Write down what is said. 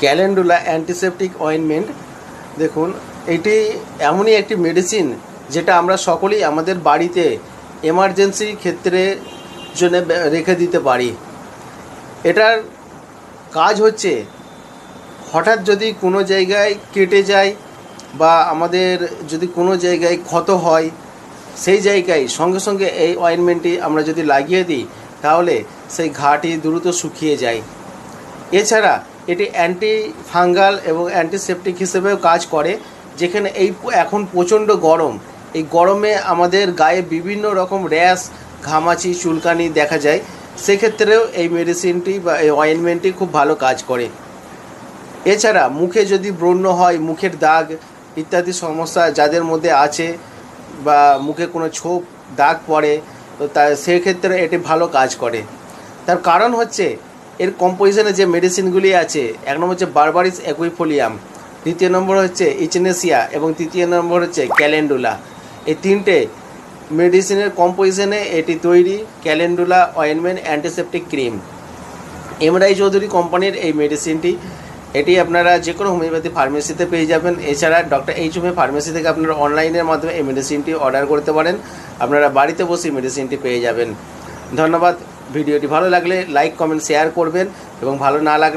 Calendula antiseptic ointment, দেখুন, এটি এমনই একটি মেডিসিন যেটা আমরা সকলেই আমাদের বাড়িতে এমার্জেন্সি ক্ষেত্রে জন্য রেখে দিতে পারি। এটার কাজ হচ্ছে, হঠাৎ যদি কোনো জায়গায় কেটে যায় বা আমাদের যদি কোনো জায়গায় ক্ষত হয়, সেই জায়গায় সঙ্গে সঙ্গে এই অয়েনমেন্টটি আমরা যদি লাগিয়ে দিই, তাহলে সেই ঘাটি দ্রুত শুকিয়ে যায়। এছাড়া এটি অ্যান্টি ফাঙ্গাল এবং অ্যান্টিসেপটিক হিসেবেও কাজ করে, যেখানে এই এখন প্রচণ্ড গরম। এই গরমে আমাদের গায়ে বিভিন্ন রকম র্যাশ, ঘামাচি, চুলকানি দেখা যায়। সেক্ষেত্রেও এই মেডিসিনটি বা এই অয়েনমেন্টটি খুব ভালো কাজ করে। এছাড়া মুখে যদি ব্রণ হয়, মুখের দাগ ইত্যাদি সমস্যা যাদের মধ্যে আছে বা মুখে কোনো ছোপ, দাগ পড়ে, তো তা সেক্ষেত্রে এটি ভালো কাজ করে। তার কারণ হচ্ছে এর কম্পোজিশনে যে মেডিসিনগুলি আছে, এক নম্বর হচ্ছে বারবারিস অ্যাকুইফোলিয়াম দ্বিতীয় নম্বর হচ্ছে ইচনেসিয়া এবং তৃতীয় নম্বর হচ্ছে ক্যালেন্ডুলা এই তিনটে মেডিসিনের কম্পোজিশনে এটি তৈরি calendula ointment antiseptic cream Emrai Chowdhury কোম্পানির এই মেডিসিনটি এটি আপনারা যে কোনো হোমিওপ্যাথি ফার্মেসিতে পেয়ে যাবেন। এছাড়া ডক্টর এইচ এম ফার্মেসি থেকে আপনারা অনলাইনের মাধ্যমে এই মেডিসিনটি অর্ডার করতে পারেন। আপনারা বাড়িতে বসে মেডিসিনটি পেয়ে যাবেন। ধন্যবাদ। ভিডিওটি ভালো লাগলে লাইক কমেন্ট শেয়ার করবেন এবং ভালো না লাগলে